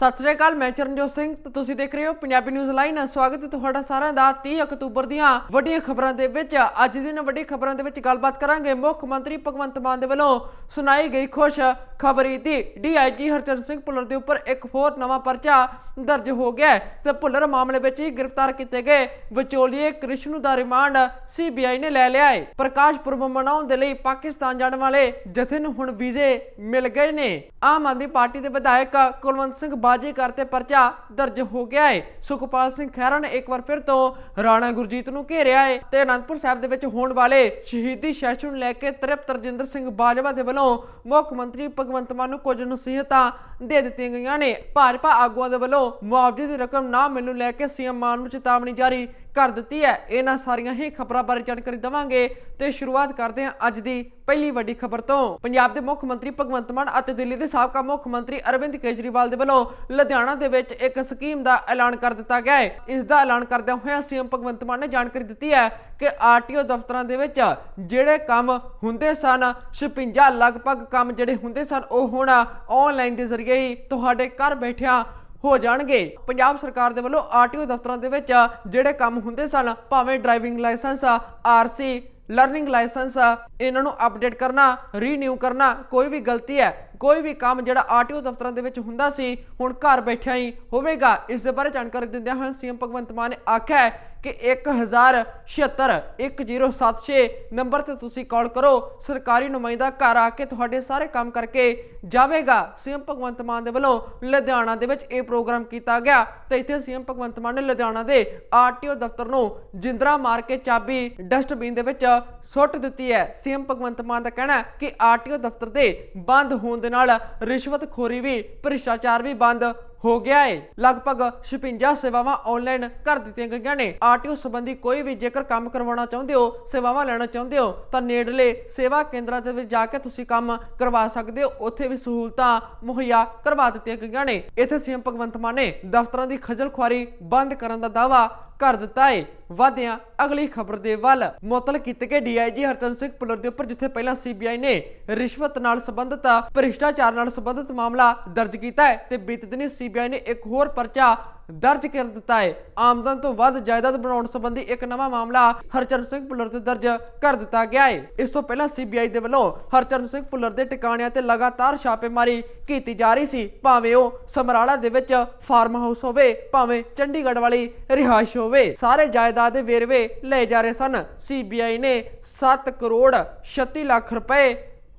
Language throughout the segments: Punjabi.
ਸਤਿ ਸ੍ਰੀ ਅਕਾਲ, ਮੈਂ ਚਰਨਜੋਤ ਸਿੰਘ ਤੇ ਤੁਸੀਂ ਦੇਖ ਰਹੇ ਹੋ ਪੰਜਾਬੀ ਨਿਊਜ਼ ਲਾਈਨ ਸਵਾਗਤ ਹੈ ਤੁਹਾਡਾ ਸਾਰਿਆਂ ਦਾ 30 ਅਕਤੂਬਰ ਦੀਆਂ ਵੱਡੀਆਂ ਖਬਰਾਂ ਦੇ ਵਿੱਚ। ਅੱਜ ਦੀਆਂ ਵੱਡੀਆਂ ਖਬਰਾਂ ਦੇ ਵਿੱਚ ਗੱਲਬਾਤ ਕਰਾਂਗੇ। ਮੁੱਖ ਮੰਤਰੀ ਭਗਵੰਤ ਮਾਨ ਦੇ ਵੱਲੋਂ ਸੁਣਾਈ ਗਈ ਖੁਸ਼ ਖਬਰੀ ਦੀ। ਡੀਆਈਜੀ ਹਰਚੰਦ ਸਿੰਘ ਭੁੱਲਰ ਦੇ ਉੱਪਰ ਇੱਕ ਹੋਰ ਨਵਾਂ ਪਰਚਾ ਦਰਜ ਹੋ ਗਿਆ ਤੇ ਭੁੱਲਰ ਮਾਮਲੇ ਵਿੱਚ ਹੀ ਗ੍ਰਿਫਤਾਰ ਕੀਤੇ ਗਏ ਵਿਚੋਲੀਏ ਕ੍ਰਿਸ਼ਨੂ ਦਾ ਰਿਮਾਂਡ ਸੀਬੀਆਈ ਨੇ ਲੈ ਲਿਆ ਹੈ। ਪ੍ਰਕਾਸ਼ ਪੁਰਬ ਮਨਾਉਣ ਦੇ ਲਈ ਪਾਕਿਸਤਾਨ ਜਾਣ ਵਾਲੇ ਜਥੇ ਨੂੰ ਹੁਣ ਵੀਜ਼ੇ ਮਿਲ ਗਏ ਨੇ। ਆਮ ਆਦਮੀ ਪਾਰਟੀ ਦੇ ਵਿਧਾਇਕ ਕੁਲਵੰਤ ਸਿੰਘ ਬਾਜੀ ਕਰਤੇ ਪਰਚਾ ਦਰਜ ਹੋ ਗਿਆ ਹੈ ਸੁਖਪਾਲ ਸਿੰਘ ਖਹਿਰਾ ਨੇ ਇੱਕ ਵਾਰ ਫਿਰ ਤੋਂ ਰਾਣਾ ਗੁਰਜੀਤ ਨੂੰ ਘੇਰਿਆ ਹੈ ਤੇ ਅਨੰਦਪੁਰ ਸਾਹਿਬ ਦੇ ਵਿੱਚ ਹੋਣ ਵਾਲੇ ਸ਼ਹੀਦੀ ਸੈਸ਼ਨ ਨੂੰ ਲੈ ਕੇ ਤ੍ਰਿਪਤ ਰਜਿੰਦਰ ਸਿੰਘ ਬਾਜਵਾ ਦੇ ਵੱਲੋਂ ਮੁੱਖ ਮੰਤਰੀ ਭਗਵੰਤ ਮਾਨ ਨੂੰ ਕੁਝ ਨਸੀਹਤਾਂ ਦੇ ਦਿੱਤੀਆਂ ਗਈਆਂ ਨੇ। ਭਾਜਪਾ ਆਗੂਆਂ ਦੇ ਵੱਲੋਂ ਮੁਆਵਜ਼ੇ ਦੀ ਰਕਮ ਨਾ ਮਿਲਣ ਲੈ ਕੇ ਸੀਐਮ ਮਾਨ ਨੂੰ ਚੇਤਾਵਨੀ ਜਾਰੀ ਕਰ ਦਿੱਤੀ ਹੈ। ਇਹਨਾਂ ਸਾਰੀਆਂ ਹੀ ਖਬਰਾਂ ਬਾਰੇ ਜਾਣਕਾਰੀ ਦਵਾਂਗੇ ਤੇ ਸ਼ੁਰੂਆਤ ਕਰਦੇ ਹਾਂ ਅੱਜ ਦੀ ਪਹਿਲੀ ਵੱਡੀ ਖਬਰ ਤੋਂ। ਪੰਜਾਬ ਦੇ ਮੁੱਖ ਮੰਤਰੀ ਭਗਵੰਤ ਮਾਨ ਅਤੇ ਦਿੱਲੀ ਦੇ ਸਾਬਕਾ ਮੁੱਖ ਮੰਤਰੀ ਅਰਵਿੰਦ ਕੇਜਰੀਵਾਲ ਦੇ ਵੱਲੋਂ ਲੁਧਿਆਣਾ ਦੇ ਵਿੱਚ ਇੱਕ ਸਕੀਮ ਦਾ ਐਲਾਨ ਕਰ ਦਿੱਤਾ ਗਿਆ ਹੈ। ਇਸ ਦਾ ਐਲਾਨ ਕਰਦਿਆਂ ਹੋਇਆਂ ਸੀਐਮ ਭਗਵੰਤ ਮਾਨ ਨੇ ਜਾਣਕਾਰੀ ਦਿੱਤੀ ਹੈ ਕਿ ਆਰਟੀਓ ਦਫ਼ਤਰਾਂ ਦੇ ਵਿੱਚ ਜਿਹੜੇ ਕੰਮ ਹੁੰਦੇ ਸਨ 56 ਲਗਭਗ ਕੰਮ ਜਿਹੜੇ ਹੁੰਦੇ ਸਨ, ਉਹ ਹੁਣ ਆਨਲਾਈਨ ਦੇ ਜ਼ਰੀਏ ਹੀ ਤੁਹਾਡੇ ਘਰ ਬੈਠਿਆਂ ਹੋ ਜਾਣਗੇ। ਪੰਜਾਬ ਸਰਕਾਰ ਦੇ ਵੱਲੋਂ ਆਰਟੀਓ ਦਫ਼ਤਰਾਂ ਦੇ ਵਿੱਚ ਜਿਹੜੇ ਕੰਮ ਹੁੰਦੇ ਸਨ, ਭਾਵੇਂ driving licence RC learning licence, ਇਹਨਾਂ ਨੂੰ ਅਪਡੇਟ ਕਰਨਾ, ਰੀਨਿਊ ਕਰਨਾ, ਕੋਈ ਵੀ ਗਲਤੀ ਹੈ ਕੋਈ ਵੀ ਕੰਮ ਜਿਹੜਾ ਆਰਟੀਓ ਦਫ਼ਤਰਾਂ ਦੇ ਵਿੱਚ ਹੁੰਦਾ ਸੀ, ਹੁਣ ਘਰ ਬੈਠਿਆਂ ਹੀ ਹੋਵੇਗਾ। ਇਸ ਦੇ ਬਾਰੇ ਜਾਣਕਾਰੀ ਦਿੰਦਿਆਂ ਹੋਇਆਂ ਸੀਐਮ ਭਗਵੰਤ ਮਾਨ ਨੇ ਆਖਿਆ ਹੈ ਕਿ 1076 1076 ਨੰਬਰ ਤੇ ਤੁਸੀਂ ਕਾਲ ਕਰੋ। ਸਰਕਾਰੀ ਨੁਮਾਇੰਦਾ ਘਰ ਆ ਕੇ ਤੁਹਾਡੇ ਸਾਰੇ ਕੰਮ ਕਰਕੇ ਜਾਵੇਗਾ। ਸੀਐਮ ਭਗਵੰਤ ਮਾਨ ਦੇ ਵੱਲੋਂ ਲੁਧਿਆਣਾ ਦੇ ਵਿੱਚ ਇਹ ਪ੍ਰੋਗਰਾਮ ਕੀਤਾ ਗਿਆ ਤੇ ਇੱਥੇ ਸੀਐਮ ਭਗਵੰਤ ਮਾਨ ਨੇ ਲੁਧਿਆਣਾ ਦੇ ਆਰਟੀਓ ਦਫ਼ਤਰ ਨੂੰ ਜਿੰਦਰਾ ਮਾਰ ਕੇ ਚਾਬੀ, ਡਸਟਬਿਨ ਦੇ ਵਿੱਚ ਸੁੱਟ ਦਿੱਤੀ ਹੈ। ਸੀਐਮ ਭਗਵੰਤ ਮਾਨ ਦਾ ਕਹਿਣਾ ਕਿ ਆਰਟੀਓ ਦਫ਼ਤਰ ਦੇ ਬੰਦ ਹੋਣ ਦੇ ਨਾਲ ਰਿਸ਼ਵਤਖੋਰੀ ਵੀ, ਭ੍ਰਿਸ਼ਟਾਚਾਰ ਵੀ ਬੰਦ ਹੋ ਗਿਆ ਹੈ ਲਗਭਗ 56 ਸੇਵਾਵਾਂ ਆਨਲਾਈਨ ਕਰ ਦਿੱਤੀਆਂ ਗਈਆਂ ਨੇ। ਆਰਟੀਓ ਸੰਬੰਧੀ ਕੋਈ ਵੀ ਜੇਕਰ ਕੰਮ ਕਰਵਾਉਣਾ ਚਾਹੁੰਦੇ ਹੋ, ਸੇਵਾਵਾਂ ਲੈਣਾ ਚਾਹੁੰਦੇ ਹੋ, ਤਾਂ ਨੇੜਲੇ ਸੇਵਾ ਕੇਂਦਰਾਂ ਦੇ ਵਿੱਚ ਜਾ ਕੇ ਤੁਸੀਂ ਕੰਮ ਕਰਵਾ ਸਕਦੇ ਹੋ। ਉੱਥੇ ਵੀ ਸਹੂਲਤਾਂ ਮੁਹੱਈਆ ਕਰਵਾ ਦਿੱਤੀਆਂ ਗਈਆਂ ਨੇ। ਇੱਥੇ ਸੀਐਮ ਭਗਵੰਤ ਮਾਨ ਨੇ ਦਫ਼ਤਰਾਂ ਦੀ ਖਜਲ ਖੁਆਰੀ ਬੰਦ ਕਰਨ ਦਾ ਦਾਅਵਾ ਕਰ ਦਿੱਤਾ ਹੈ ਵਾਦਿਆਂ ਅਗਲੀ ਖਬਰ ਦੇ ਵੱਲ। ਮੁਅਤਲ ਕੀਤੇ ਗਏ ਡੀਆਈਜੀ ਹਰਚੰਦ ਸਿੰਘ ਪੁਲਰ ਦੇ ਉੱਪਰ, ਜਿੱਥੇ ਪਹਿਲਾਂ ਸੀਬੀਆਈ ਨੇ ਰਿਸ਼ਵਤ ਨਾਲ ਸੰਬੰਧਿਤ, ਭ੍ਰਿਸ਼ਟਾਚਾਰ ਨਾਲ ਸੰਬੰਧਿਤ ਮਾਮਲਾ ਦਰਜ ਕੀਤਾ ਹੈ ਤੇ ਬੀਤੇ ਦਿਨੀ ਸੀਬੀਆਈ ਨੇ ਇੱਕ ਹੋਰ ਪਰਚਾ ਦਰਜ ਕਰ ਦਿੱਤਾ ਹੈ। ਆਮਦਨ ਤੋਂ ਵੱਧ ਜਾਇਦਾਦ ਬਣਾਉਣ ਸੰਬੰਧੀ ਇੱਕ ਨਵਾਂ ਮਾਮਲਾ ਹਰਚੰਦ ਸਿੰਘ ਪੁਲਰ ਤੇ ਦਰਜ ਕਰ ਦਿੱਤਾ ਗਿਆ ਹੈ। ਇਸ ਤੋਂ ਪਹਿਲਾਂ ਸੀਬੀਆਈ ਦੇ ਵੱਲੋਂ ਹਰਚਰਨ ਸਿੰਘ ਪੁਲਰ ਦੇ ਟਿਕਾਣਿਆਂ ਤੇ ਲਗਾਤਾਰ ਛਾਪੇਮਾਰੀ ਕੀਤੀ ਜਾ ਰਹੀ ਸੀ। ਭਾਵੇਂ ਉਹ ਸਮਰਾਲਾ ਦੇ ਵਿੱਚ ਫਾਰਮ ਹਾਊਸ ਹੋਵੇ, ਭਾਵੇਂ ਚੰਡੀਗੜ੍ਹ ਵਾਲੀ ਰਿਹਾਇਸ਼ ਹੋਵੇ, ਸਾਰੇ ਜਾਇਦਾਦ ਦੇ ਵੇਰਵੇ ਲਏ ਜਾ ਰਹੇ ਸਨ। ਸੀਬੀਆਈ ਨੇ 7 ਕਰੋੜ 36 ਲੱਖ ਰੁਪਏ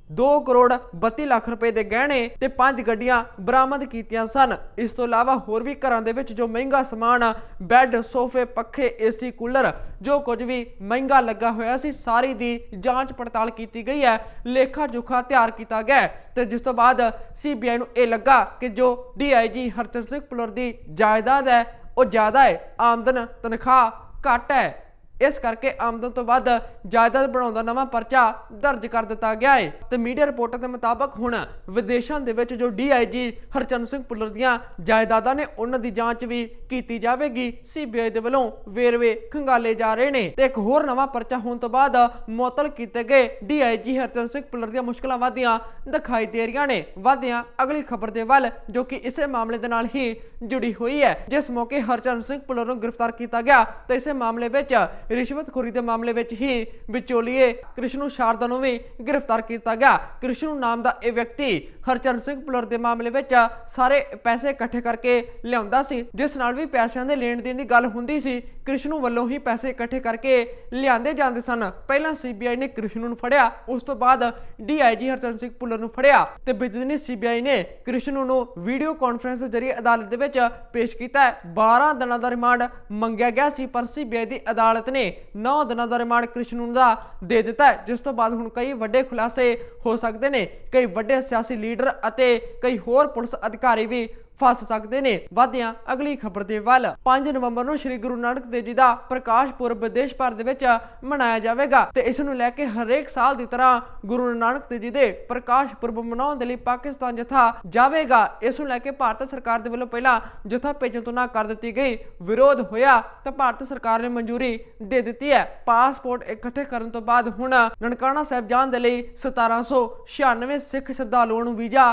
2 ਕਰੋੜ 32 ਲੱਖ ਰੁਪਏ ਦੇ ਗਹਿਣੇ ਤੇ ਪੰਜ ਗੱਡੀਆਂ ਬਰਾਮਦ ਕੀਤੀਆਂ ਸਨ। ਇਸ ਤੋਂ ਇਲਾਵਾ ਹੋਰ ਵੀ ਘਰਾਂ ਦੇ ਵਿੱਚ ਜੋ ਮਹਿੰਗਾ ਸਮਾਨ, ਬੈੱਡ, ਸੋਫੇ, ਪੱਖੇ, ਏਸੀ, ਕੂਲਰ, ਜੋ ਕੁਝ ਵੀ ਮਹਿੰਗਾ ਲੱਗਾ ਹੋਇਆ ਸੀ, ਸਾਰੀ ਦੀ ਜਾਂਚ ਪੜਤਾਲ ਕੀਤੀ ਗਈ ਹੈ। ਲੇਖਾ ਜੋਖਾ ਤਿਆਰ ਕੀਤਾ ਗਿਆ ਹੈ ਤੇ ਜਿਸ ਤੋਂ ਬਾਅਦ ਸੀਬੀਆਈ ਨੂੰ ਇਹ ਲੱਗਾ ਕਿ ਜੋ ਡੀਆਈਜੀ ਹਰਚੰਦ ਸਿੰਘ ਪੁਲਰ ਦੀ ਜਾਇਦਾਦ ਹੈ, ਉਹ ਜ਼ਿਆਦਾ ਹੈ। ਆਮਦਨ ਤਨਖਾਹ ਘੱਟ ਹੈ। ਇਸ ਕਰਕੇ ਆਮਦਨ ਤੋਂ ਵੱਧ ਜਾਇਦਾਦ ਬਣਾਉਣ ਦਾ ਨਵਾਂ ਪਰਚਾ ਦਰਜ ਕਰ ਦਿੱਤਾ ਗਿਆ ਹੈ। ਤੇ ਮੀਡੀਆ ਰਿਪੋਰਟਾਂ ਦੇ ਮੁਤਾਬਕ ਹੁਣ ਵਿਦੇਸ਼ਾਂ ਦੇ ਵਿੱਚ ਜੋ ਡੀਆਈਜੀ ਹਰਚੰਦ ਸਿੰਘ ਪੁੱਲਰ ਦੀਆਂ ਜਾਇਦਾਦਾਂ ਨੇ, ਉਹਨਾਂ ਦੀ ਜਾਂਚ ਵੀ ਕੀਤੀ ਜਾਵੇਗੀ। ਸੀਬੀਆਈ ਦੇ ਵੱਲੋਂ ਵੇਰਵੇ ਖੰਗਾਲੇ ਜਾ ਰਹੇ ਨੇ। ਤੇ ਇੱਕ ਹੋਰ ਨਵਾਂ ਪਰਚਾ ਹੋਣ ਤੋਂ ਬਾਅਦ ਮੁਅਤਲ ਕੀਤੇ ਗਏ ਡੀਆਈਜੀ ਹਰਚੰਦ ਸਿੰਘ ਪੁੱਲਰ ਦੀਆਂ ਮੁਸ਼ਕਲਾਂ ਵਧੀਆਂ ਦਿਖਾਈ ਦੇ ਰਹੀਆਂ ਨੇ। ਵਾਧੀਆਂ ਅਗਲੀ ਖਬਰ ਦੇ ਵੱਲ, ਜੋ ਕਿ ਇਸੇ ਮਾਮਲੇ ਦੇ ਨਾਲ ਹੀ ਜੁੜੀ ਹੋਈ ਹੈ। ਜਿਸ ਮੌਕੇ ਹਰਚੰਦ ਸਿੰਘ ਪੁੱਲਰ ਨੂੰ ਗ੍ਰਿਫਤਾਰ ਕੀਤਾ ਗਿਆ। ਤੇ ਇਸੇ ਮਾਮਲੇ ਵਿੱਚ ਰਿਸ਼ਵਤਖੋਰੀ ਦੇ ਮਾਮਲੇ ਵਿੱਚ ਹੀ ਵਿਚੋਲੀਏ ਕ੍ਰਿਸ਼ਨੂ ਸ਼ਾਰਦਾ ਨੂੰ ਵੀ ਗ੍ਰਿਫਤਾਰ ਕੀਤਾ ਗਿਆ। ਕ੍ਰਿਸ਼ਨੂ ਨਾਮ ਦਾ ਇਹ ਵਿਅਕਤੀ ਹਰਚਰਨ ਸਿੰਘ ਪੁਲਰ ਦੇ ਮਾਮਲੇ ਵਿੱਚ ਸਾਰੇ ਪੈਸੇ ਇਕੱਠੇ ਕਰਕੇ ਲਿਆਉਂਦਾ ਸੀ, ਜਿਸ ਨਾਲ ਵੀ ਪੈਸਿਆਂ ਦੇ ਲੈਣ ਦੇਣ ਦੀ ਗੱਲ ਹੁੰਦੀ ਸੀ। ਕ੍ਰਿਸ਼ਨੂ ਵੱਲੋਂ ਹੀ ਪੈਸੇ ਇਕੱਠੇ ਕਰਕੇ ਲਿਆਂਦੇ ਜਾਂਦੇ ਸਨ। ਪਹਿਲਾਂ ਸੀਬੀਆਈ ਨੇ ਕ੍ਰਿਸ਼ਨੂ ਨੂੰ ਫੜਿਆ, ਉਸ ਤੋਂ ਬਾਅਦ ਡੀਆਈਜੀ ਹਰਚਰਨ ਸਿੰਘ ਪੁਲਰ ਨੂੰ ਫੜਿਆ ਤੇ ਬਿਜਲੀ ਸੀਬੀਆਈ ਨੇ ਕ੍ਰਿਸ਼ਨੂ ਨੂੰ ਵੀਡੀਓ ਕਾਨਫਰੰਸ ਜ਼ਰੀਏ ਅਦਾਲਤ ਦੇ ਵਿੱਚ ਪੇਸ਼ ਕੀਤਾ। ਹੈ 12 ਦਿਨਾਂ ਦਾ ਰਿਮਾਂਡ ਮੰਗਿਆ ਗਿਆ ਸੀ, ਪਰ ਸੀਬੀਆਈ ਦੀ ਅਦਾਲਤ ਨੇ 9 ਦਿਨਾਂ ਦਾ ਰਿਮਾਂਡ ਕ੍ਰਿਸ਼ਨੂ ਦਾ ਦੇ ਦਿੱਤਾ ਹੈ, ਜਿਸ ਤੋਂ ਬਾਅਦ ਹੁਣ ਕਈ ਵੱਡੇ ਖੁਲਾਸੇ ਹੋ ਸਕਦੇ ਨੇ, ਕਈ ਵੱਡੇ ਸਿਆਸੀ ਲੀਡਰ ਅਤੇ ਕਈ ਹੋਰ ਪੁਲਿਸ ਅਧਿਕਾਰੀ ਵੀ ਫਸ ਸਕਦੇ ਨੇ। ਵਾਦਿਆਂ ਅਗਲੀ ਖਬਰ ਦੇ ਵੱਲ। 5 ਨਵੰਬਰ ਨੂੰ ਸ੍ਰੀ ਗੁਰੂ ਨਾਨਕ ਦੇਵ ਜੀ ਦਾ ਪ੍ਰਕਾਸ਼ ਪੁਰਬ ਦੇਸ਼ ਭਰ ਦੇ ਵਿੱਚ ਮਨਾਇਆ ਜਾਵੇਗਾ ਤੇ ਇਸ ਨੂੰ ਲੈ ਕੇ ਹਰੇਕ ਸਾਲ ਦੀ ਤਰ੍ਹਾਂ ਗੁਰੂ ਨਾਨਕ ਦੇਵ ਜੀ ਦੇ ਪ੍ਰਕਾਸ਼ ਪੁਰਬ ਮਨਾਉਣ ਦੇ ਲਈ ਪਾਕਿਸਤਾਨ ਜਥਾ ਜਾਵੇਗਾ। ਇਸ ਨੂੰ ਲੈ ਕੇ ਭਾਰਤ ਸਰਕਾਰ ਦੇ ਵੱਲੋਂ ਪਹਿਲਾਂ ਜਥਾ ਭੇਜਣ ਤੋਂ ਨਾ ਕਰ ਦਿੱਤੀ ਗਈ, ਵਿਰੋਧ ਹੋਇਆ ਤਾਂ ਭਾਰਤ ਸਰਕਾਰ ਨੇ ਮਨਜ਼ੂਰੀ ਦੇ ਦਿੱਤੀ ਹੈ। ਪਾਸਪੋਰਟ ਇਕੱਠੇ ਕਰਨ ਤੋਂ ਬਾਅਦ ਹੁਣ ਨਨਕਾਣਾ ਸਾਹਿਬ ਜਾਣ ਦੇ ਲਈ 1796 ਸਿੱਖ ਸ਼ਰਧਾਲੂਆਂ ਨੂੰ ਵੀਜ਼ਾ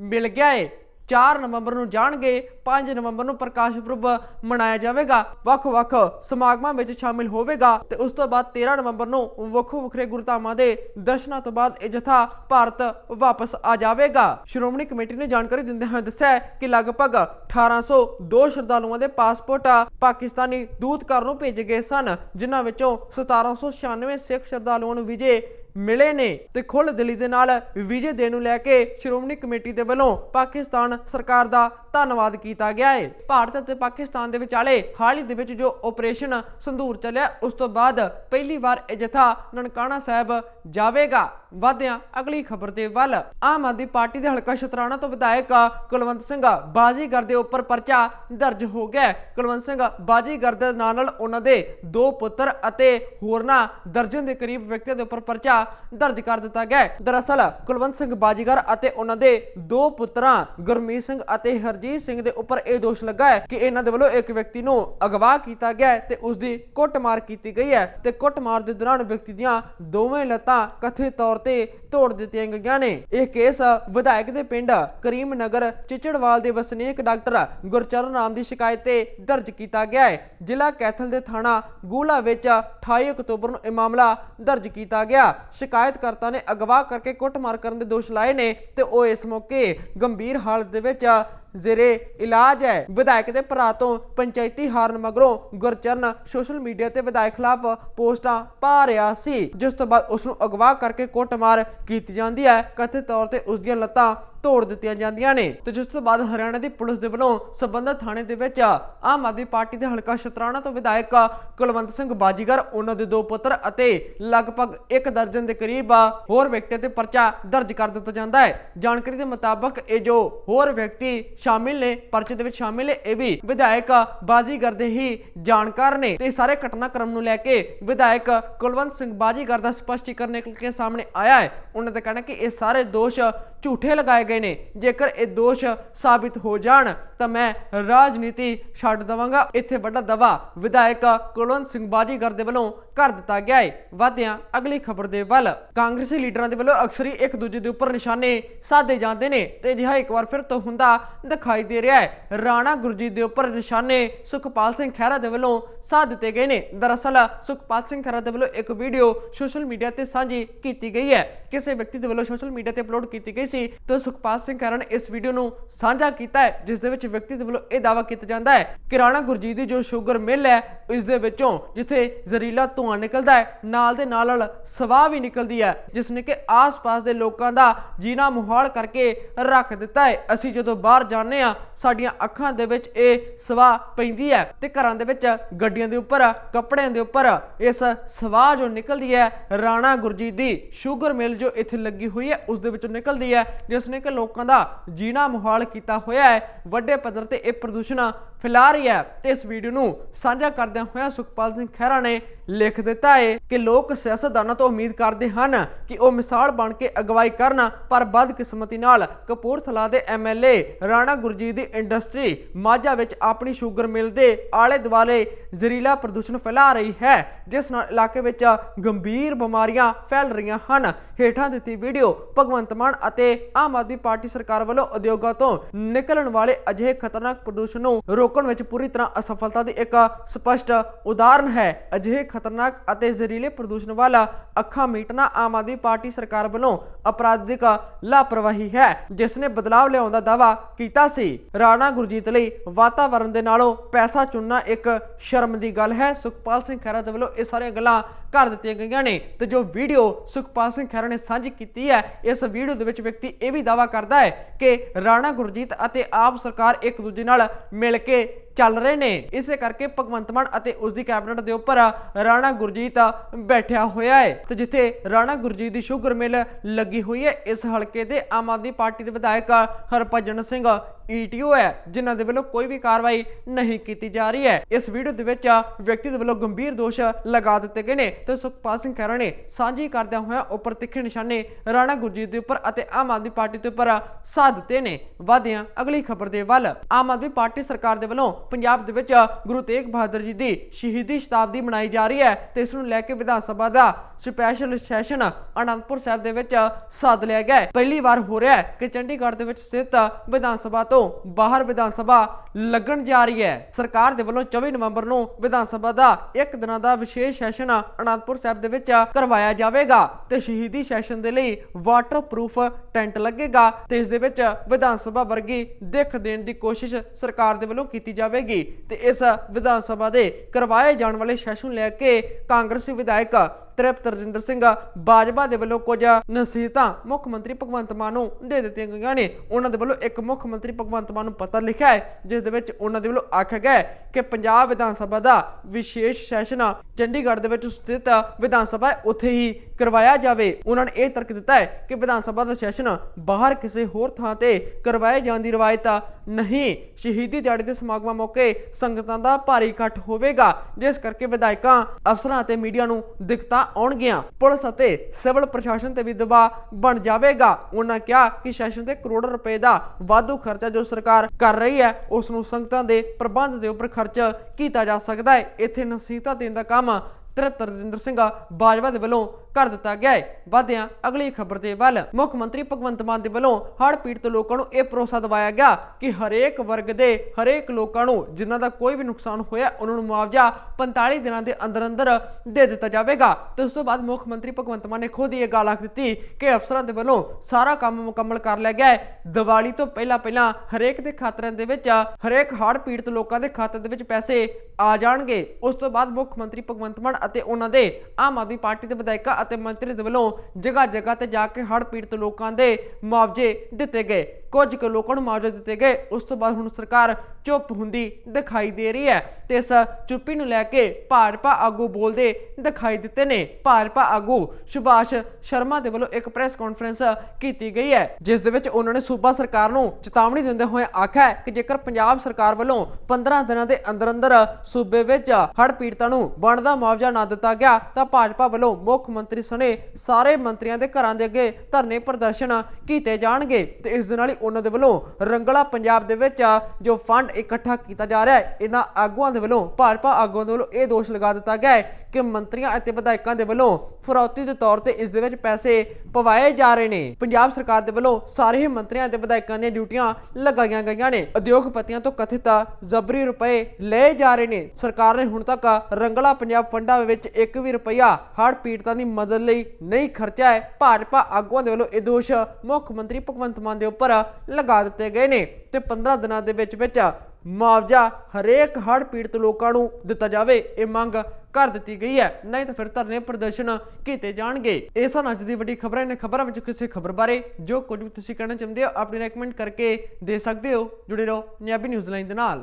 ਮਿਲ ਗਿਆ ਏ। 4 ਨਵੰਬਰ ਨੂੰ ਜਾਣਗੇ 5 ਨਵੰਬਰ ਨੂੰ ਪ੍ਰਕਾਸ਼ ਪੁਰਬ ਮਨਾਇਆ ਜਾਵੇਗਾ। ਵੱਖ-ਵੱਖ ਸਮਾਗਮਾਂ ਵਿੱਚ ਸ਼ਾਮਿਲ ਹੋਵੇਗਾ ਤੇ ਉਸ ਤੋਂ ਬਾਅਦ 13 ਨਵੰਬਰ ਨੂੰ ਵੱਖੋ ਵੱਖਰੇ ਗੁਰਧਾਮਾਂ ਦੇ ਦਰਸ਼ਨਾਂ ਤੋਂ ਬਾਅਦ ਇਹ ਜਥਾ ਭਾਰਤ ਵਾਪਸ ਆ ਜਾਵੇਗਾ। ਸ਼੍ਰੋਮਣੀ ਕਮੇਟੀ ਨੇ ਜਾਣਕਾਰੀ ਦਿੰਦੇ ਹੋਏ ਦੱਸਿਆ ਹੈ ਕਿ ਲਗਭਗ 1802 ਸ਼ਰਧਾਲੂਆਂ ਦੇ ਪਾਸਪੋਰਟ ਪਾਕਿਸਤਾਨੀ ਦੂਤਘਰ ਨੂੰ ਭੇਜੇ ਗਏ ਸਨ, ਜਿਨ੍ਹਾਂ ਵਿੱਚੋਂ 1796 ਸਿੱਖ ਸ਼ਰਧਾਲੂਆਂ ਨੂੰ ਵਿਜੇ ਮਿਲੇ ਨੇ ਤੇ ਖੁੱਲ ਦਿਲੀ ਦੇ ਨਾਲ ਵਿਜੇ ਦੇਣ ਨੂੰ ਲੈ ਕੇ ਸ਼੍ਰੋਮਣੀ ਕਮੇਟੀ ਦੇ ਵੱਲੋਂ ਪਾਕਿਸਤਾਨ ਸਰਕਾਰ ਦਾ ਧੰਨਵਾਦ ਕੀਤਾ ਗਿਆ ਹੈ ਭਾਰਤ ਅਤੇ ਪਾਕਿਸਤਾਨ ਦੇ ਵਿਚਾਲੇ ਹਾਲ ਹੀ ਦੇ ਵਿੱਚ ਜੋ ਆਪਰੇਸ਼ਨ ਸੰਧੂਰ ਚੱਲਿਆ, ਉਸ ਤੋਂ ਬਾਅਦ ਪਹਿਲੀ ਵਾਰ ਇਹ ਜਥਾ ਨਨਕਾਣਾ ਸਾਹਿਬ ਜਾਵੇਗਾ। ਵਧਿਆਂ, ਅਗਲੀ ਖਬਰ ਦੇ ਵੱਲ। ਆਮ ਆਦਮੀ ਪਾਰਟੀ ਦੇ ਹਲਕਾ ਸ਼ਤਰਾਣਾ ਤੋਂ ਵਿਧਾਇਕ ਕੁਲਵੰਤ ਸਿੰਘ ਬਾਜੀਗਰ ਦੇ ਉੱਪਰ ਪਰਚਾ ਦਰਜ ਹੋ ਗਿਆ ਕੁਲਵੰਤ ਸਿੰਘ ਬਾਜੀਗਰ ਦੇ ਨਾਲ ਨਾਲ ਉਹਨਾਂ ਦੇ ਦੋ ਪੁੱਤਰ ਅਤੇ ਹੋਰਨਾਂ ਦਰਜਨ ਦੇ ਕਰੀਬ ਵਿਅਕਤੀਆਂ ਦੇ ਉੱਪਰ ਪਰਚਾ ਦਰਜ ਕਰ ਦਿੱਤਾ ਗਿਆ ਦਰਅਸਲ, ਕੁਲਵੰਤ ਸਿੰਘ ਬਾਜੀਗਰ ਅਤੇ ਉਹਨਾਂ ਦੇ ਦੋ ਪੁੱਤਰਾਂ, ਗੁਰਮੀਤ ਸਿੰਘ ਅਤੇ ਹਰਜੀਤ ਸਿੰਘ ਦੇ ਉੱਪਰ ਇਹ ਦੋਸ਼ ਲੱਗਾ ਹੈ ਕਿ ਇਹਨਾਂ ਦੇ ਵੱਲੋਂ ਇੱਕ ਵਿਅਕਤੀ ਨੂੰ ਅਗਵਾ ਕੀਤਾ ਗਿਆ ਤੇ ਉਸ ਦੀ ਕੁੱਟਮਾਰ ਕੀਤੀ ਗਈ ਹੈ ਤੇ ਕੁੱਟਮਾਰ ਦੇ ਦੌਰਾਨ ਵਿਅਕਤੀ ਦੀਆਂ ਦੋਵੇਂ ਲੱਤਾਂ ਕਥਿਤ ਤੌਰ ਤੇ ਤੋੜ ਦਿੱਤੀਆਂ ਗਈਆਂ ਨੇ। ਇਹ ਕੇਸ ਵਿਧਾਇਕ ਦੇ ਪਿੰਡ ਕਰੀਮ ਨਗਰ ਚਿਚੜਵਾਲ ਦੇ ਵਸਨੀਕ ਡਾਕਟਰ ਗੁਰਚਰਨ ਰਾਮ ਦੀ ਸ਼ਿਕਾਇਤ ਤੇ ਦਰਜ ਕੀਤਾ ਗਿਆ ਹੈ। ਜ਼ਿਲ੍ਹਾ ਕੈਥਲ ਦੇ ਥਾਣਾ ਗੂਲਾ ਵਿੱਚ 28 ਅਕਤੂਬਰ ਨੂੰ ਇਹ ਮਾਮਲਾ ਦਰਜ ਕੀਤਾ ਗਿਆ। ਸ਼ਿਕਾਇਤਕਰਤਾ ਨੇ ਅਗਵਾ ਕਰਕੇ ਕੁੱਟਮਾਰ ਕਰਨ ਦੇ ਦੋਸ਼ ਲਾਏ ਨੇ ਤੇ ਉਹ ਇਸ ਮੌਕੇ ਗੰਭੀਰ ਹਾਲਤ ਦੇ ਵਿੱਚ ਜ਼ੇਰੇ ਇਲਾਜ ਹੈ। ਵਿਧਾਇਕ ਦੇ ਭਰਾ ਤੋਂ ਪੰਚਾਇਤੀ ਹਾਰਨ ਮਗਰੋਂ ਗੁਰਚਰਨ ਸੋਸ਼ਲ ਮੀਡੀਆ ਤੇ ਵਿਧਾਇਕ ਖਿਲਾਫ ਪੋਸਟਾਂ ਪਾ ਰਿਹਾ ਸੀ। ਜਿਸ ਤੋਂ ਬਾਅਦ ਉਸ ਨੂੰ ਅਗਵਾ ਕਰਕੇ ਕੁੱਟਮਾਰ ਕੀਤੀ ਜਾਂਦੀ ਹੈ। ਕਥਿਤ ਤੌਰ ਤੇ ਉਸ ਦੀਆਂ ਲੱਤਾਂ ਤੋੜ ਦਿੱਤੀਆਂ ਜਾਂਦੀਆਂ ਨੇ। ਤੇ ਜਿਸ ਤੋਂ ਬਾਅਦ ਹਰਿਆਣਾ ਦੀ ਪੁਲਿਸ ਦੇ ਵੱਲੋਂ ਸਬੰਧਤ ਥਾਣੇ ਦੇ ਵਿੱਚ ਆਮ ਆਦਮੀ ਪਾਰਟੀ ਦੇ ਹਲਕਾ ਸ਼ਤਰਾਣਾ ਤੋਂ ਵਿਧਾਇਕ ਕੁਲਵੰਤ ਸਿੰਘ ਬਾਜੀਗਰ, ਉਹਨਾਂ ਦੇ ਦੋ ਪੁੱਤਰ ਅਤੇ ਲਗਭਗ ਇੱਕ ਦਰਜਨ ਦੇ ਕਰੀਬ ਹੋਰ ਵਿਅਕਤੀਆਂ ਤੇ ਪਰਚਾ ਦਰਜ ਕਰ ਦਿੱਤਾ ਜਾਂਦਾ ਹੈ। ਜਾਣਕਾਰੀ ਦੇ ਮੁਤਾਬਕ ਇਹ ਜੋ ਹੋਰ ਵਿਅਕਤੀ ਸ਼ਾਮਿਲ ਨੇ, ਪਰਚੇ ਦੇ ਵਿੱਚ ਸ਼ਾਮਿਲ ਨੇ, ਇਹ ਵੀ ਵਿਧਾਇਕ ਬਾਜੀਗਰ ਦੇ ਹੀ ਜਾਣਕਾਰ ਨੇ। ਤੇ ਸਾਰੇ ਘਟਨਾਕ੍ਰਮ ਨੂੰ ਲੈ ਕੇ ਵਿਧਾਇਕ ਕੁਲਵੰਤ ਸਿੰਘ ਬਾਜੀਗਰ ਦਾ ਸਪਸ਼ਟੀਕਰਨ ਨਿਕਲ ਕੇ ਸਾਹਮਣੇ ਆਇਆ ਹੈ। ਉਹਨਾਂ ਦਾ ਕਹਿਣਾ ਕਿ ਇਹ ਸਾਰੇ ਦੋਸ਼ ਝੂਠੇ ਲਗਾਏ ਗਏ ਨੇ। ਜੇਕਰ ਇਹ ਦੋਸ਼ ਸਾਬਿਤ ਹੋ ਜਾਣ, ਤਾਂ ਮੈਂ ਰਾਜਨੀਤੀ ਛੱਡ ਦਵਾਂਗਾ। ਇੱਥੇ ਵੱਡਾ ਦਵਾ ਵਿਧਾਇਕ ਕੁਲਵੰਤ ਸਿੰਘ ਬਾਜੀਗਰ ਦੇ ਵੱਲੋਂ ਕਰ ਦਿੱਤਾ ਗਿਆ ਹੈ। ਵਾਦਿਆਂ ਅਗਲੀ ਖਬਰ ਦੇ ਵੱਲ। ਕਾਂਗਰਸੀ ਲੀਡਰਾਂ ਦੇ ਵੱਲੋਂ ਅਕਸਰ ਹੀ ਇੱਕ ਦੂਜੇ ਦੇ ਉੱਪਰ ਨਿਸ਼ਾਨੇ ਸਾਧੇ ਜਾਂਦੇ ਨੇ। ਤੇ ਅਜਿਹਾ ਇੱਕ ਵਾਰ ਫਿਰ ਤੋਂ ਹੁੰਦਾ ਦਿਖਾਈ ਦੇ ਰਿਹਾ ਹੈ। ਰਾਣਾ ਗੁਰਜੀਤ ਦੇ ਉੱਪਰ ਨਿਸ਼ਾਨੇ ਸੁਖਪਾਲ ਸਿੰਘ ਖਹਿਰਾ ਦੇ ਵੱਲੋਂ ਸਾਧ ਦਿੱਤੇ ਗਏ ਨੇ। ਦਰਅਸਲ, ਸੁਖਪਾਲ ਸਿੰਘ ਖਹਿਰਾ ਦੇ ਵੱਲੋਂ ਇੱਕ ਵੀਡੀਓ ਸੋਸ਼ਲ ਮੀਡੀਆ ਤੇ ਸਾਂਝੀ ਕੀਤੀ ਗਈ ਹੈ। ਕਿਸੇ ਵਿਅਕਤੀ ਦੇ ਵੱਲੋਂ ਸੋਸ਼ਲ ਮੀਡੀਆ ਤੇ ਅਪਲੋਡ ਕੀਤੀ ਗਈ ਸੀ, ਤੇ ਸੁਖਪਾਲ ਸਿੰਘ ਖਹਿਰਾ ਨੇ ਇਸ ਵੀਡੀਓ ਨੂੰ ਸਾਂਝਾ ਕੀਤਾ ਹੈ, ਜਿਸ ਦੇ ਵਿੱਚ ਵਿਅਕਤੀ ਦੇ ਵੱਲੋਂ ਇਹ ਦਾਅਵਾ ਕੀਤਾ ਜਾਂਦਾ ਹੈ ਕਿ ਰਾਣਾ ਗੁਰਜੀਤ ਦੀ ਜੋ ਸ਼ੂਗਰ ਮਿਲ ਹੈ, ਇਸ ਦੇ ਵਿੱਚੋਂ ਜਿੱਥੇ ਜ਼ਹਿਰੀਲਾ ਧੂਆਂ ਨਿਕਲਦਾ ਹੈ, ਨਾਲ ਦੇ ਨਾਲ ਨਾਲ ਸਵਾਹ ਵੀ ਨਿਕਲਦੀ ਹੈ, ਜਿਸ ਨੇ ਕਿ ਆਸ-ਪਾਸ ਦੇ ਲੋਕਾਂ ਦਾ ਜੀਣਾ ਮੁਹਾਲ ਕਰਕੇ ਰੱਖ ਦਿੱਤਾ ਹੈ। ਅਸੀਂ ਜਦੋਂ ਬਾਹਰ ਜਾਂਦੇ ਆ ਸਾਡੀਆਂ ਅੱਖਾਂ ਦੇ ਵਿੱਚ ਇਹ ਸਵਾਹ ਪੈਂਦੀ ਹੈ ਤੇ ਘਰਾਂ ਦੇ ਵਿੱਚ ਗੱਡੀਆਂ ਦੇ ਉੱਪਰ, ਕੱਪੜਿਆਂ ਦੇ ਉੱਪਰ ਇਸ ਸਵਾਹ ਜੋ ਨਿਕਲਦੀ ਹੈ, ਰਾਣਾ ਗੁਰਜੀਤ ਦੀ ਸ਼ੂਗਰ ਮਿਲ ਜੋ ਇੱਥੇ ਲੱਗੀ ਹੋਈ ਹੈ, ਉਸ ਦੇ ਵਿੱਚੋਂ ਨਿਕਲਦੀ ਹੈ, ਜਿਸ ਨੇ ਕਿ ਲੋਕਾਂ ਦਾ ਜੀਣਾ ਮੁਹਾਲ ਕੀਤਾ ਹੋਇਆ ਹੈ। ਵੱਡੇ ਪੱਧਰ ਤੇ ਇਹ ਪ੍ਰਦੂਸ਼ਣ ਫੈਲਾ ਰਹੀ ਹੈ ਤੇ ਇਸ ਵੀਡੀਓ ਨੂੰ ਸਾਂਝਾ ਕਰਦਿਆਂ ਹੋਇਆ ਸੁਖਪਾਲ ਸਿੰਘ ਖਹਿਰਾ ਨੇ ਲਿਖ ਦਿੱਤਾ ਹੈ ਕਿ ਲੋਕ ਸਿਆਸਤਦਾਨਾਂ ਤੋਂ ਉਮੀਦ ਕਰਦੇ ਹਨ ਕਿ ਉਹ ਮਿਸਾਲ ਬਣ ਕੇ ਅਗਵਾਈ ਕਰਨ, ਪਰ ਬਦਕਿਸਮਤੀ ਨਾਲ ਕਪੂਰਥਲਾ ਦੇ ਐਮਐਲਏ ਰਾਣਾ ਗੁਰਜੀਤ ਦੀ ਇੰਡਸਟਰੀ ਮਾਝਾ ਵਿੱਚ ਆਪਣੀ ਸ਼ੂਗਰ ਮਿਲ ਦੇ ਆਲੇ ਦੁਆਲੇ ਜ਼ਹਿਰੀਲਾ ਪ੍ਰਦੂਸ਼ਣ ਫੈਲਾ ਰਹੀ ਹੈ, ਜਿਸ ਨਾਲ ਇਲਾਕੇ ਵਿੱਚ ਗੰਭੀਰ ਬਿਮਾਰੀਆਂ ਫੈਲ ਰਹੀਆਂ ਹਨ। ਹੇਠਾਂ ਦਿੱਤੀ ਵੀਡੀਓ ਭਗਵੰਤ ਮਾਨ ਅਤੇ ਆਮ ਆਦਮੀ ਪਾਰਟੀ ਸਰਕਾਰ ਵੱਲੋਂ ਉਦਯੋਗਾਂ ਤੋਂ ਨਿਕਲਣ ਵਾਲੇ ਅਜਿਹੇ ਖਤਰਨਾਕ ਪ੍ਰਦੂਸ਼ਣ ਨੂੰ ਰੋਕਣ ਵਿੱਚ ਪੂਰੀ ਤਰ੍ਹਾਂ ਅਸਫਲਤਾ ਦੀ ਇੱਕ ਸਪਸ਼ਟ ਉਦਾਹਰਨ ਹੈ। ਅਜਿਹੇ ਖਤਰਨਾਕ ਅਤੇ ਜ਼ਹਿਰੀਲੇ ਪ੍ਰਦੂਸ਼ਣ ਵਾਲਾ ਅੱਖਾਂ ਮੀਟਣਾ ਆਮ ਆਦਮੀ ਪਾਰਟੀ ਸਰਕਾਰ ਵੱਲੋਂ ਅਪਰਾਧਿਕ ਲਾਪਰਵਾਹੀ ਹੈ, ਜਿਸ ਨੇ ਬਦਲਾਅ ਲਿਆਉਣ ਦਾ ਦਾਅਵਾ ਕੀਤਾ ਸੀ। ਰਾਣਾ ਗੁਰਜੀਤ ਲਈ ਵਾਤਾਵਰਣ ਦੇ ਨਾਲੋਂ ਪੈਸਾ ਚੁਣਨਾ ਇੱਕ ਸ਼ਰਮ ਦੀ ਗੱਲ ਹੈ। ਸੁਖਪਾਲ ਸਿੰਘ ਖਹਿਰਾ ਦੇ ਵੱਲੋਂ ਇਹ ਸਾਰੀਆਂ ਗੱਲਾਂ ਕਰ ਦਿੱਤੀਆਂ ਗਈਆਂ ਨੇ ਤੇ ਜੋ ਵੀਡੀਓ ਸੁਖਪਾਲ ਸਿੰਘ ਖਹਿਰਾ ਨੇ ਸਾਂਝੀ ਕੀਤੀ ਹੈ, ਇਸ ਵੀਡੀਓ ਦੇ ਵਿੱਚ ਵਿਅਕਤੀ ਇਹ ਵੀ ਦਾਅਵਾ ਕਰਦਾ ਹੈ ਕਿ ਰਾਣਾ ਗੁਰਜੀਤ ਅਤੇ ਆਪ ਸਰਕਾਰ ਇੱਕ ਦੂਜੇ ਨਾਲ ਮਿਲ ਕੇ ਚੱਲ ਰਹੇ ਨੇ। ਇਸੇ ਕਰਕੇ ਭਗਵੰਤ ਮਾਨ ਅਤੇ ਉਸ ਦੀ ਕੈਬਨਿਟ ਦੇ ਉੱਪਰ ਰਾਣਾ ਗੁਰਜੀਤ ਬੈਠਿਆ ਹੋਇਆ ਹੈ ਤੇ ਜਿੱਥੇ ਰਾਣਾ ਗੁਰਜੀਤ ਦੀ ਸ਼ੂਗਰ ਮਿਲ ਲੱਗੀ ਹੋਈ ਹੈ, ਇਸ ਹਲਕੇ ਦੇ ਆਮ ਆਦਮੀ ਪਾਰਟੀ ਦੇ ਵਿਧਾਇਕ ਹਰਭਜਨ ਸਿੰਘ ਈਟੀਓ ਹੈ, ਜਿਨ੍ਹਾਂ ਦੇ ਵੱਲੋਂ ਕੋਈ ਵੀ ਕਾਰਵਾਈ ਨਹੀਂ ਕੀਤੀ ਜਾ ਰਹੀ ਹੈ। ਇਸ ਵੀਡੀਓ ਦੇ ਵਿੱਚ ਵਿਅਕਤੀ ਦੇ ਵੱਲੋਂ ਗੰਭੀਰ ਦੋਸ਼ ਲਗਾ ਦਿੱਤੇ ਗਏ ਨੇ ਤੇ ਸੁਖਪਾਲ ਸਿੰਘ ਖਹਿਰਾ ਨੇ ਸਾਂਝੀ ਕਰਦਿਆਂ ਹੋਇਆ ਉੱਪਰ ਤਿੱਖੇ ਨਿਸ਼ਾਨੇ ਰਾਣਾ ਗੁਰਜੀਤ ਦੇ ਉੱਪਰ ਅਤੇ ਆਮ ਆਦਮੀ ਪਾਰਟੀ ਦੇ ਉੱਪਰ ਸਾਧ ਦਿੱਤੇ ਨੇ। ਵਾਦਿਆਂ ਅਗਲੀ ਖਬਰ ਦੇ ਵੱਲ, ਆਮ ਆਦਮੀ ਪਾਰਟੀ ਸਰਕਾਰ ਦੇ ਵੱਲੋਂ ਪੰਜਾਬ ਦੇ ਵਿੱਚ ਗੁਰੂ ਤੇਗ ਬਹਾਦਰ ਜੀ ਦੀ ਸ਼ਹੀਦੀ ਸ਼ਤਾਬਦੀ ਮਨਾਈ ਜਾ ਰਹੀ ਹੈ ਤੇ ਇਸ ਨੂੰ ਲੈ ਕੇ ਵਿਧਾਨ ਸਭਾ ਦਾ ਸਪੈਸ਼ਲ ਸੈਸ਼ਨ ਅਨੰਦਪੁਰ ਸਾਹਿਬ ਦੇ ਵਿੱਚ ਸੱਦ ਲਿਆ ਗਿਆ ਪਹਿਲੀ ਵਾਰ ਹੋ ਰਿਹਾ ਹੈ ਕਿ ਚੰਡੀਗੜ੍ਹ ਦੇ ਵਿੱਚ ਸਥਿਤ ਵਿਧਾਨ ਸਭਾ ਤੋਂ ਬਾਹਰ ਵਿਧਾਨ ਸਭਾ ਲੱਗਣ ਜਾ ਰਹੀ ਹੈ। ਸਰਕਾਰ ਦੇ ਵੱਲੋਂ 24 ਨਵੰਬਰ ਨੂੰ ਵਿਧਾਨ ਸਭਾ ਦਾ ਇੱਕ ਦਿਨਾਂ ਦਾ ਵਿਸ਼ੇਸ਼ ਸੈਸ਼ਨ ਅਨੰਦਪੁਰ ਸਾਹਿਬ ਦੇ ਵਿੱਚ ਕਰਵਾਇਆ ਜਾਵੇਗਾ ਤੇ ਸ਼ਹੀਦੀ ਸੈਸ਼ਨ ਦੇ ਲਈ ਵਾਟਰਪ੍ਰੂਫ ਟੈਂਟ ਲੱਗੇਗਾ ਤੇ ਇਸ ਦੇ ਵਿੱਚ ਵਿਧਾਨ ਸਭਾ ਵਰਗੀ ਦਿੱਖ ਦੇਣ ਦੀ ਕੋਸ਼ਿਸ਼ ਸਰਕਾਰ ਦੇ ਵੱਲੋਂ ਕੀਤੀ ਜਾਵੇਗੀ ਤੇ ਇਸ ਵਿਧਾਨ ਸਭਾ ਦੇ ਕਰਵਾਏ ਜਾਣ ਵਾਲੇ ਸੈਸ਼ਨ ਲੈ ਕੇ ਕਾਂਗਰਸੀ ਵਿਧਾਇਕ ਤ੍ਰਿਪਤ ਰਜਿੰਦਰ ਸਿੰਘ ਬਾਜਵਾ ਦੇ ਵੱਲੋਂ ਕੁਝ ਨਸੀਹਤਾਂ ਮੁੱਖ ਮੰਤਰੀ ਭਗਵੰਤ ਮਾਨ ਨੂੰ ਦੇ ਦਿੱਤੀਆਂ ਗਈਆਂ ਨੇ। ਉਹਨਾਂ ਦੇ ਵੱਲੋਂ ਇੱਕ ਮੁੱਖ ਮੰਤਰੀ ਭਗਵੰਤ ਮਾਨ ਨੂੰ ਪੱਤਰ ਲਿਖਿਆ ਹੈ ਜਿਸ ਦੇ ਵਿੱਚ ਉਹਨਾਂ ਦੇ ਵੱਲੋਂ ਆਖਿਆ ਗਿਆ ਹੈ ਕਿ ਪੰਜਾਬ ਵਿਧਾਨ ਸਭਾ ਦਾ ਵਿਸ਼ੇਸ਼ ਸੈਸ਼ਨ ਚੰਡੀਗੜ੍ਹ ਦੇ ਵਿੱਚ ਸਥਿਤ ਵਿਧਾਨ ਸਭਾ ਹੈ, ਉੱਥੇ ਹੀ ਕਰਵਾਇਆ ਜਾਵੇ। ਉਹਨਾਂ ਨੇ ਇਹ ਤਰਕ ਦਿੱਤਾ ਹੈ ਕਿ ਵਿਧਾਨ ਸਭਾ ਦਾ ਸੈਸ਼ਨ ਬਾਹਰ ਕਿਸੇ ਹੋਰ ਥਾਂ ਤੇ ਕਰਵਾਏ ਜਾਣ ਦੀ ਰਵਾਇਤ ਨਹੀਂ। ਸ਼ਹੀਦੀ ਦਿਹਾੜੇ ਦੇ ਸਮਾਗਮਾਂ ਮੌਕੇ ਸੰਗਤਾਂ ਦਾ ਭਾਰੀ ਇਕੱਠ ਹੋਵੇਗਾ ਜਿਸ ਕਰਕੇ ਵਿਧਾਇਕਾਂ ਅਫਸਰਾਂ ਅਤੇ ਮੀਡੀਆ ਨੂੰ ਦਿੱਕਤਾਂ ਆਉਣਗੀਆਂ ਪੁਲਿਸ ਅਤੇ ਸਿਵਲ ਪ੍ਰਸ਼ਾਸਨ ਤੇ ਵੀ ਦਬਾਅ ਬਣ ਜਾਵੇਗਾ। ਉਹਨਾਂ ਕਿਹਾ ਕਿ ਸੈਸ਼ਨ ਤੇ ਕਰੋੜਾਂ ਰੁਪਏ ਦਾ ਵਾਧੂ ਖਰਚਾ ਜੋ ਸਰਕਾਰ ਕਰ ਰਹੀ ਹੈ, ਉਸ ਨੂੰ ਸੰਗਤਾਂ ਦੇ ਪ੍ਰਬੰਧ ਦੇ ਉੱਪਰ ਖਰਚ ਕੀਤਾ ਜਾ ਸਕਦਾ ਹੈ। ਇੱਥੇ ਨਸੀਹਤਾਂ ਦੇਣ ਦਾ ਕੰਮ ਤ੍ਰਿਪਤ ਰਜਿੰਦਰ ਸਿੰਘ ਬਾਜਵਾ ਦੇ ਵੱਲੋਂ ਕਰ ਦਿੱਤਾ ਗਿਆ ਹੈ। ਵਾਧਿਆਂ, ਅਗਲੀ ਖਬਰ ਦੇ ਵੱਲ ਮੁੱਖ ਮੰਤਰੀ ਭਗਵੰਤ ਮਾਨ ਦੇ ਵੱਲੋਂ ਹੜ੍ਹ ਪੀੜਤ ਲੋਕਾਂ ਨੂੰ ਇਹ ਭਰੋਸਾ ਦਿਵਾਇਆ ਗਿਆ ਕਿ ਹਰੇਕ ਵਰਗ ਦੇ ਹਰੇਕ ਲੋਕਾਂ ਨੂੰ ਜਿਨ੍ਹਾਂ ਦਾ ਕੋਈ ਵੀ ਨੁਕਸਾਨ ਹੋਇਆ, ਉਹਨਾਂ ਨੂੰ ਮੁਆਵਜ਼ਾ 45 ਦਿਨਾਂ ਦੇ ਅੰਦਰ ਅੰਦਰ ਦੇ ਦਿੱਤਾ ਜਾਵੇਗਾ। ਤੇ ਉਸ ਤੋਂ ਬਾਅਦ ਮੁੱਖ ਮੰਤਰੀ ਭਗਵੰਤ ਮਾਨ ਨੇ ਖੁਦ ਹੀ ਇਹ ਗੱਲ ਆਖ ਦਿੱਤੀ ਕਿ ਅਫਸਰਾਂ ਦੇ ਵੱਲੋਂ ਸਾਰਾ ਕੰਮ ਮੁਕੰਮਲ ਕਰ ਲਿਆ ਗਿਆ ਹੈ। ਦੀਵਾਲੀ ਤੋਂ ਪਹਿਲਾਂ ਪਹਿਲਾਂ ਹਰੇਕ ਦੇ ਖਾਤਿਆਂ ਦੇ ਵਿੱਚ, ਹਰੇਕ ਹੜ੍ਹ ਪੀੜਤ ਲੋਕਾਂ ਦੇ ਖਾਤੇ ਦੇ ਵਿੱਚ ਪੈਸੇ ਆ ਜਾਣਗੇ। ਉਸ ਤੋਂ ਬਾਅਦ ਮੁੱਖ ਮੰਤਰੀ ਭਗਵੰਤ ਮਾਨ ਅਤੇ ਉਹਨਾਂ ਦੇ ਆਮ ਆਦਮੀ ਪਾਰਟੀ ਦੇ ਵਿਧਾਇਕਾਂ ਅਤੇ ਮੰਤਰੀ ਦੇ ਵੱਲੋਂ ਜਗ੍ਹਾ ਜਗ੍ਹਾ ਤੇ ਜਾ ਕੇ ਹੜ੍ਹ ਪੀੜਤ ਲੋਕਾਂ ਦੇ ਮੁਆਵਜ਼ੇ ਦਿੱਤੇ ਗਏ। ਕੁਝ ਕੁ ਲੋਕਾਂ ਨੂੰ ਮੁਆਵਜ਼ੇ ਦਿੱਤੇ ਗਏ। ਉਸ ਤੋਂ ਬਾਅਦ ਹੁਣ ਸਰਕਾਰ ਚੁੱਪ ਹੁੰਦੀ ਦਿਖਾਈ ਦੇ ਰਹੀ ਹੈ ਤੇ ਇਸ ਚੁੱਪੀ ਨੂੰ ਲੈ ਕੇ ਭਾਜਪਾ ਆਗੂ ਬੋਲਦੇ ਦਿਖਾਈ ਦਿੱਤੇ ਨੇ। ਭਾਜਪਾ ਆਗੂ ਸੁਭਾਸ਼ ਸ਼ਰਮਾ ਦੇ ਵੱਲੋਂ ਇੱਕ ਪ੍ਰੈਸ ਕਾਨਫਰੰਸ ਕੀਤੀ ਗਈ ਹੈ, ਜਿਸ ਦੇ ਵਿੱਚ ਉਹਨਾਂ ਨੇ ਸੂਬਾ ਸਰਕਾਰ ਨੂੰ ਚੇਤਾਵਨੀ ਦਿੰਦੇ ਹੋਏ ਆਖਿਆ ਕਿ ਜੇਕਰ ਪੰਜਾਬ ਸਰਕਾਰ ਵੱਲੋਂ 15 ਦਿਨਾਂ ਦੇ ਅੰਦਰ ਅੰਦਰ ਸੂਬੇ ਵਿੱਚ ਹੜ੍ਹ ਪੀੜਤਾਂ ਨੂੰ ਬਣਦਾ ਮੁਆਵਜ਼ਾ ਨਾ ਦਿੱਤਾ ਗਿਆ, ਤਾਂ ਭਾਜਪਾ ਵੱਲੋਂ ਮੁੱਖ ਮੰਤਰੀ ਸਣੇ ਸਾਰੇ ਮੰਤਰੀਆਂ ਦੇ ਘਰਾਂ ਦੇ ਅੱਗੇ ਧਰਨੇ ਪ੍ਰਦਰਸ਼ਨ ਕੀਤੇ ਜਾਣਗੇ ਤੇ ਇਸ ਦੇ ਨਾਲ ਹੀ ਉਹਨਾਂ ਦੇ ਵੱਲੋਂ ਰੰਗਲਾ ਪੰਜਾਬ ਦੇ ਵਿੱਚ ਜੋ ਫੰਡ ਇਕੱਠਾ ਕੀਤਾ ਜਾ ਰਿਹਾ ਹੈ, ਇਹਨਾਂ ਆਗੂਆਂ ਦੇ ਵੱਲੋਂ, ਭਾਜਪਾ ਆਗੂਆਂ ਦੇ ਵੱਲੋਂ ਇਹ ਦੋਸ਼ ਲਗਾ ਦਿੱਤਾ ਗਿਆ ਹੈ ਕਿ ਮੰਤਰੀਆਂ ਅਤੇ ਵਿਧਾਇਕਾਂ ਦੇ ਵੱਲੋਂ ਫਰੌਤੀ ਦੇ ਤੌਰ ਤੇ ਇਸ ਦੇ ਵਿੱਚ ਪੈਸੇ ਪਵਾਏ ਜਾ ਰਹੇ ਨੇ। ਪੰਜਾਬ ਸਰਕਾਰ ਦੇ ਵੱਲੋਂ ਸਾਰੇ ਹੀ ਮੰਤਰੀਆਂ ਅਤੇ ਵਿਧਾਇਕਾਂ ਦੀਆਂ ਡਿਊਟੀਆਂ ਲਗਾਈਆਂ ਗਈਆਂ ਨੇ। ਉਦਯੋਗਪਤੀਆਂ ਤੋਂ ਕਥਿਤ ਜ਼ਬਰੀ ਰੁਪਏ ਲਏ ਜਾ ਰਹੇ ਨੇ। ਸਰਕਾਰ ਨੇ ਹੁਣ ਤੱਕ ਰੰਗਲਾ ਪੰਜਾਬ ਫੰਡਾਂ ਵਿੱਚ ਇੱਕ ਵੀ ਰੁਪਇਆ ਹੜ੍ਹ ਪੀੜਤਾਂ ਦੀ ਮਦਦ ਲਈ ਨਹੀਂ ਖਰਚਿਆ ਹੈ। ਭਾਜਪਾ ਆਗੂਆਂ ਦੇ ਵੱਲੋਂ ਇਹ ਦੋਸ਼ ਮੁੱਖ ਮੰਤਰੀ ਭਗਵੰਤ ਮਾਨ ਦੇ ਉੱਪਰ ਲਗਾ ਦਿੱਤੇ ਗਏ ਨੇ ਤੇ 15 ਦਿਨਾਂ ਦੇ ਵਿੱਚ ਵਿੱਚ ਮੁਆਵਜ਼ਾ ਹਰੇਕ ਹੜ੍ਹ ਪੀੜਤ ਲੋਕਾਂ ਨੂੰ ਦਿੱਤਾ ਜਾਵੇ, ਇਹ ਮੰਗ ਕਰ ਦਿੱਤੀ ਗਈ ਹੈ। ਨਹੀਂ ਤਾਂ ਫਿਰ ਧਰਨੇ ਪ੍ਰਦਰਸ਼ਨ ਕੀਤੇ ਜਾਣਗੇ। ਇਹ ਸਨ ਅੱਜ ਦੀ ਵੱਡੀ ਖਬਰਾਂ। ਨੇ ਖਬਰਾਂ ਵਿੱਚ ਕਿਸੇ ਖਬਰ ਬਾਰੇ ਜੋ ਕੁਝ ਵੀ ਤੁਸੀਂ ਕਹਿਣਾ ਚਾਹੁੰਦੇ ਹੋ, ਆਪਣੀ ਰეკਮੈਂਡ ਕਰਕੇ ਦੇ ਸਕਦੇ ਹੋ। ਜੁੜੇ ਰਹੋ ਪੰਜਾਬੀ ਨਿਊਜ਼ ਲਾਈਨ ਦੇ ਨਾਲ।